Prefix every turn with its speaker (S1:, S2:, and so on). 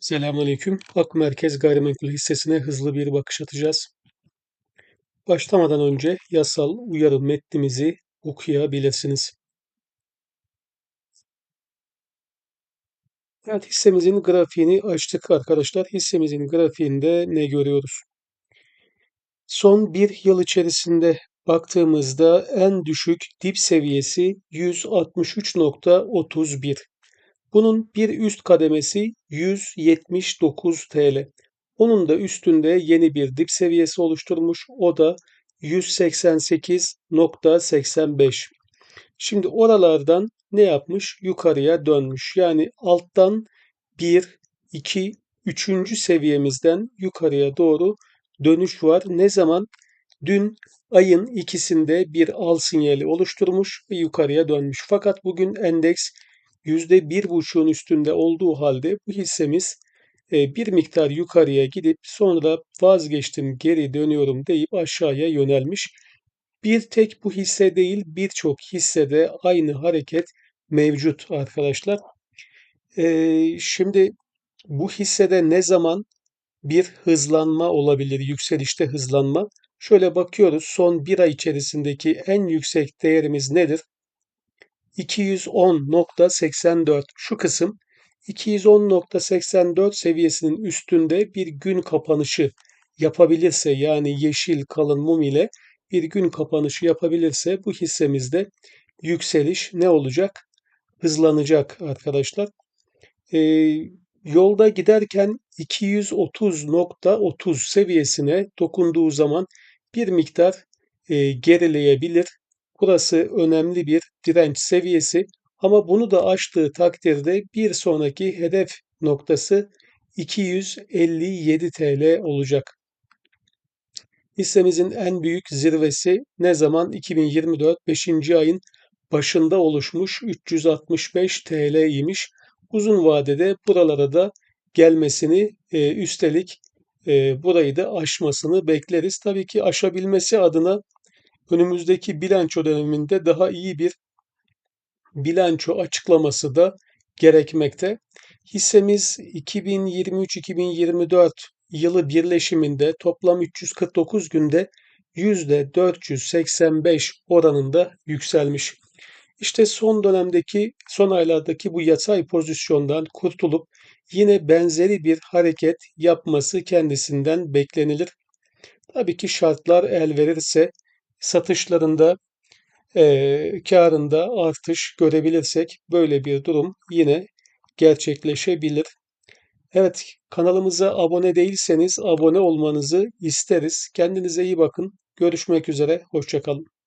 S1: Selamünaleyküm. Ak Merkez Gayrimenkul hissesine hızlı bir bakış atacağız. Başlamadan önce yasal uyarı metnimizi okuyabilirsiniz. Evet hissemizin grafiğini açtık arkadaşlar. Hissemizin grafiğinde ne görüyoruz? Son bir yıl içerisinde baktığımızda en düşük dip seviyesi 163.31. Bunun bir üst kademesi 179 TL. Onun da üstünde yeni bir dip seviyesi oluşturmuş. O da 188.85. Şimdi oralardan ne yapmış? Yukarıya dönmüş. Yani alttan 1, 2, 3. seviyemizden yukarıya doğru dönüş var. Ne zaman? Dün ayın ikisinde bir al sinyali oluşturmuş ve yukarıya dönmüş. Fakat bugün endeks %1,5'un üstünde olduğu halde bu hissemiz e, bir miktar yukarıya gidip sonra vazgeçtim geri dönüyorum deyip aşağıya yönelmiş. Bir tek bu hisse değil birçok hissede aynı hareket mevcut arkadaşlar. Ee, şimdi bu hissede ne zaman bir hızlanma olabilir, yükselişte hızlanma? Şöyle bakıyoruz son bir ay içerisindeki en yüksek değerimiz nedir? 210.84 şu kısım 210.84 seviyesinin üstünde bir gün kapanışı yapabilirse yani yeşil kalın mum ile bir gün kapanışı yapabilirse bu hissemizde yükseliş ne olacak? Hızlanacak arkadaşlar. Ee, yolda giderken 230.30 seviyesine dokunduğu zaman bir miktar e, gerileyebilir. Burası önemli bir direnç seviyesi ama bunu da aştığı takdirde bir sonraki hedef noktası 257 TL olacak. Hissemizin en büyük zirvesi ne zaman? 2024 5. ayın başında oluşmuş 365 TL imiş. Uzun vadede buralara da gelmesini e, üstelik e, burayı da aşmasını bekleriz. Tabii ki aşabilmesi adına önümüzdeki bilanço döneminde daha iyi bir bilanço açıklaması da gerekmekte. Hissemiz 2023-2024 yılı birleşiminde toplam 349 günde %485 oranında yükselmiş. İşte son dönemdeki, son aylardaki bu yatay pozisyondan kurtulup yine benzeri bir hareket yapması kendisinden beklenilir. Tabii ki şartlar el verirse satışlarında e, karında artış görebilirsek böyle bir durum yine gerçekleşebilir. Evet kanalımıza abone değilseniz abone olmanızı isteriz. Kendinize iyi bakın. Görüşmek üzere. Hoşçakalın.